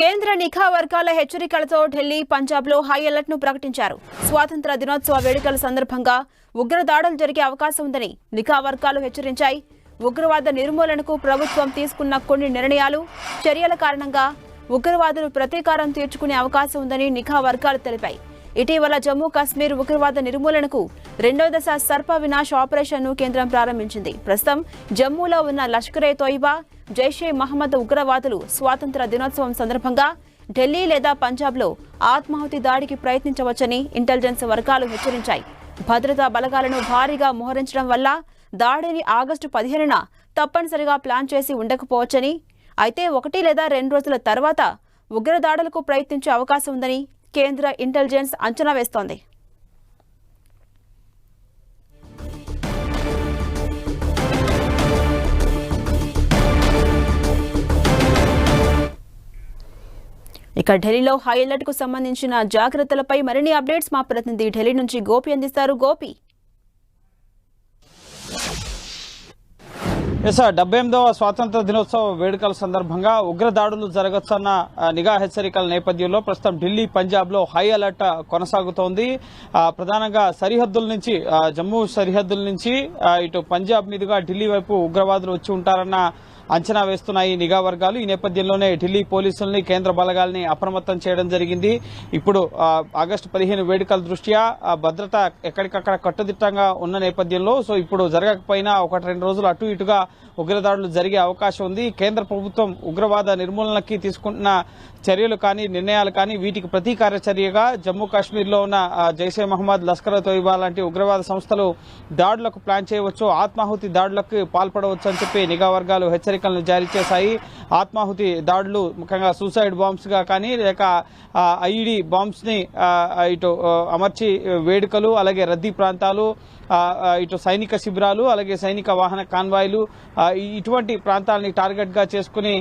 కేంద్ర నిఘా వర్గాల హెచ్చరికలతో ఢిల్లీ పంజాబ్లో హై అలర్ట్ను ప్రకటించారు. స్వాతంత్ర దినోత్సవ వేడుకల సందర్భంగా ఉగ్రదాడులు జరిగే అవకాశం ఉందని నిఘా వర్గాలు హెచ్చరించాయి. ఉగ్రవాద నిర్మూలనకు ప్రభుత్వం తీసుకున్న కొన్ని నిర్ణయాలు చర్యల కారణంగా ఉగ్రవాదులు ప్రతీకారం తీర్చుకునే అవకాశం ఉందని నిఘా వర్గాలు తెలిపాయి. ఇటీవల జమ్మూ కాశ్మీర్ ఉగ్రవాద నిర్మూలనకు రెండో దశ సర్ప వినాశ్ ఆపరేషన్ను కేంద్రం ప్రారంభించింది. ప్రస్తుతం జమ్మూలో ఉన్న లష్కరే తోయిబా జైషే మహమ్మద్ ఉగ్రవాదులు స్వాతంత్ర దినోత్సవం సందర్భంగా ఢిల్లీ లేదా పంజాబ్లో ఆత్మాహుతి దాడికి ప్రయత్నించవచ్చని ఇంటెలిజెన్స్ వర్గాలు హెచ్చరించాయి. భద్రతా బలగాలను భారీగా మోహరించడం వల్ల దాడిని ఆగస్టు పదిహేనున తప్పనిసరిగా ప్లాన్ చేసి ఉండకపోవచ్చని అయితే ఒకటి లేదా రెండు రోజుల తర్వాత ఉగ్రదాడులకు ప్రయత్నించే అవకాశం ఉందని కేంద్ర ఇంటెలిజెన్స్ అంచనా వేస్తోంది. ఇక ఢిల్లీలో హై అలర్ట్కు సంబంధించిన జాగ్రత్తలపై మరిన్ని అప్డేట్స్ మా ప్రతినిధి ఢిల్లీ నుంచి గోపి అందిస్తారు. గోపి. ఎస్ డెబ్బై ఎనిమిదవ స్వాతంత్ర దినోత్సవ వేడుకల సందర్భంగా ఉగ్రదాడులు జరగొచ్చన్న నిఘా హెచ్చరికల నేపథ్యంలో ప్రస్తుతం ఢిల్లీ పంజాబ్లో హై అలర్ట్ కొనసాగుతోంది. ప్రధానంగా సరిహద్దుల నుంచి జమ్మూ సరిహద్దుల నుంచి ఇటు పంజాబ్ మీదుగా ఢిల్లీ వైపు ఉగ్రవాదులు వచ్చి ఉంటారన్న అంచనా వేస్తున్నాయి నిఘా వర్గాలు ఈ నేపథ్యంలోనే ఢిల్లీ పోలీసుల్ని కేంద్ర బలగాల్ని అప్రమత్తం చేయడం జరిగింది. ఇప్పుడు ఆగస్టు పదిహేను వేడుకల దృష్ట్యా భద్రత ఎక్కడికక్కడ కట్టుదిట్టంగా ఉన్న నేపథ్యంలో సో ఇప్పుడు జరగకపోయినా ఒకటి రెండు రోజులు అటు ఇటుగా ఉగ్రదాడులు జరిగే అవకాశం ఉంది. కేంద్ర ప్రభుత్వం ఉగ్రవాద నిర్మూలనకి తీసుకుంటున్న చర్యలు కానీ నిర్ణయాలు కానీ వీటికి ప్రతీకార చర్యగా జమ్మూ కాశ్మీర్లో ఉన్న జైషే మహమ్మద్ లష్కర్ తోయిబా లాంటి ఉగ్రవాద సంస్థలు దాడులకు ప్లాన్ చేయవచ్చు ఆత్మాహుతి దాడులకు పాల్పడవచ్చు అని చెప్పి నిఘా వర్గాలు హెచ్చరిక హెచ్చరికలను జారీ చేశాయి. ఆత్మాహుతి దాడులు ముఖ్యంగా సూసైడ్ బాంబ్స్గా కానీ లేక ఐఈడి బాంబ్స్ని ఇటు అమర్చి వేడుకలు అలాగే రద్దీ ప్రాంతాలు ఇటు సైనిక శిబిరాలు అలాగే సైనిక వాహన కాన్వాయ్లు ఇటువంటి ప్రాంతాలని టార్గెట్గా చేసుకుని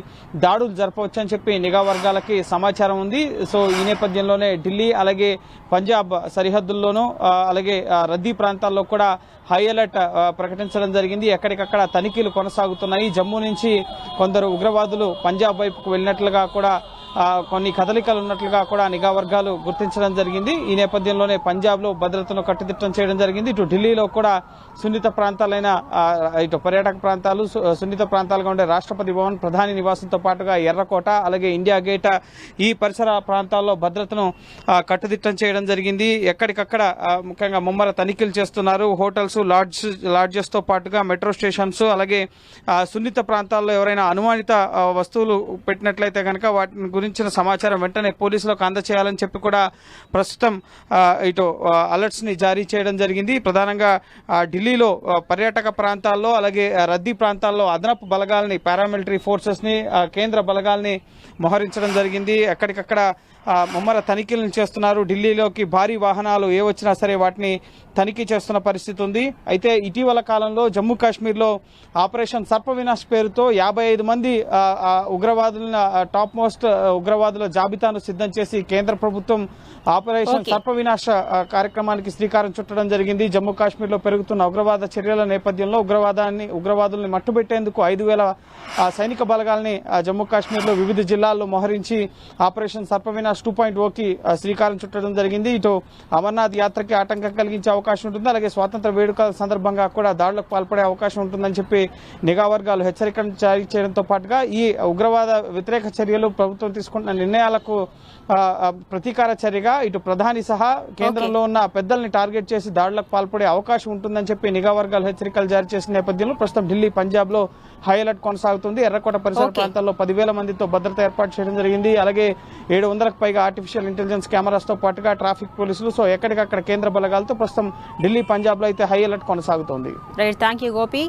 దాడులు జరపవచ్చని చెప్పి నిఘా వర్గాలకి సమాచారం ఉంది. సో ఈ నేపథ్యంలోనే ఢిల్లీ అలాగే పంజాబ్ సరిహద్దుల్లోనూ అలాగే రద్దీ ప్రాంతాల్లో కూడా హై అలర్ట్ ప్రకటించడం జరిగింది. ఎక్కడికక్కడ తనిఖీలు కొనసాగుతున్నాయి. జమ్మూ నుంచి కొందరు ఉగ్రవాదులు పంజాబ్ వైపుకు వెళ్ళినట్లుగా కూడా కొన్ని కదలికలు ఉన్నట్లుగా కూడా నిఘా వర్గాలు గుర్తించడం జరిగింది. ఈ నేపథ్యంలోనే పంజాబ్లో భద్రతను కట్టుదిట్టం చేయడం జరిగింది. ఇటు ఢిల్లీలో కూడా సున్నిత ప్రాంతాలైన ఇటు పర్యాటక ప్రాంతాలు సు- సున్నిత ప్రాంతాలుగా ఉండే రాష్ట్రపతి భవన్ ప్రధాని నివాసంతో పాటుగా ఎర్రకోట అలాగే ఇండియా గేట్ ఈ పరిసర ప్రాంతాల్లో భద్రతను కట్టుదిట్టం చేయడం జరిగింది. ఎక్కడికక్కడ ముఖ్యంగా ముమ్మర తనిఖీలు చేస్తున్నారు. హోటల్స్ లాడ్జ్ లాడ్జెస్తో పాటుగా మెట్రో స్టేషన్స్ అలాగే సున్నిత ప్రాంతాల్లో ఎవరైనా అనుమానిత వస్తువులు పెట్టినట్లయితే కనుక వాటిని గురించి సంబంధించిన సమాచారం వెంటనే పోలీసులకు అందచేయాలని చెప్పి కూడా ప్రస్తుతం ఇటు అలర్ట్స్ని జారీ చేయడం జరిగింది. ప్రధానంగా ఢిల్లీలో పర్యాటక ప్రాంతాల్లో అలాగే రద్దీ ప్రాంతాల్లో అదనపు బలగాల్ని పారామిలిటరీ ఫోర్సెస్ని కేంద్ర బలగాల్ని మోహరించడం జరిగింది. ఎక్కడికక్కడ ముమ్మర తనిఖీలను చేస్తున్నారు. ఢిల్లీలోకి భారీ వాహనాలు ఏ వచ్చినా సరే వాటిని తనిఖీ చేస్తున్న పరిస్థితి ఉంది. అయితే ఇటీవల కాలంలో జమ్మూ కాశ్మీర్లో ఆపరేషన్ సర్ప వినాశ్ పేరుతో యాభై ఐదు మంది ఆ, ఆ, ఉగ్రవాదుల ఆ, టాప్ మోస్ట్ ఉగ్రవాదుల జాబితాను సిద్ధం చేసి కేంద్ర ప్రభుత్వం ఆపరేషన్ ఓకే. సర్ప వినాశ ఆ, కార్యక్రమానికి శ్రీకారం చుట్టడం జరిగింది. జమ్మూ కాశ్మీర్లో పెరుగుతున్న ఉగ్రవాద చర్యల నేపథ్యంలో ఉగ్రవాదాన్ని ఉగ్రవాదుల్ని మట్టుబెట్టేందుకు ఐదు వేల సైనిక బలగాల్ని జమ్మూ కాశ్మీర్లో వివిధ జిల్లాల్లో మోహరించి ఆపరేషన్ సర్ప వినాశ్ టూ పాయింట్ ఓకి శ్రీకారం చుట్టడం జరిగింది. ఇటు అమర్నాథ్ యాత్రకి ఆటంకం కలిగించే అవకాశం ఉంటుంది. అలాగే స్వాతంత్ర వేడుకల సందర్భంగా కూడా దాడులకు పాల్పడే అవకాశం ఉంటుందని చెప్పి నిఘా వర్గాలు హెచ్చరికలు జారీ చేయడంతో పాటుగా ఈ ఉగ్రవాద వ్యతిరేక చర్యలు ప్రభుత్వం తీసుకుంటున్న నిర్ణయాలకు ప్రతీకార చర్యగా ఇటు ప్రధాని సహా కేంద్రంలో ఉన్న పెద్దల్ని టార్గెట్ చేసి దాడులకు పాల్పడే అవకాశం ఉంటుందని చెప్పి నిఘా వర్గాలు హెచ్చరికలు జారీ చేసిన నేపథ్యంలో ప్రస్తుతం ఢిల్లీ పంజాబ్లో హై అలర్ట్ కొనసాగుతుంది. ఎర్రకోట పరిసర. ప్రాంతాల్లో పదివేల మందితో భద్రత ఏర్పాటు చేయడం జరిగింది. అలాగే ఏడు వందలకు పైగా ఆర్టిఫిషియల్ ఇంటెలిజెన్స్ కెమెరాస్తో పాటుగా ట్రాఫిక్ పోలీసులు సో ఎక్కడికక్కడ కేంద్ర బలగాలతో ప్రస్తుతం ఢిల్లీ పంజాబ్లో అయితే హై అలర్ట్ కొనసాగుతోంది. Right thank you Gopi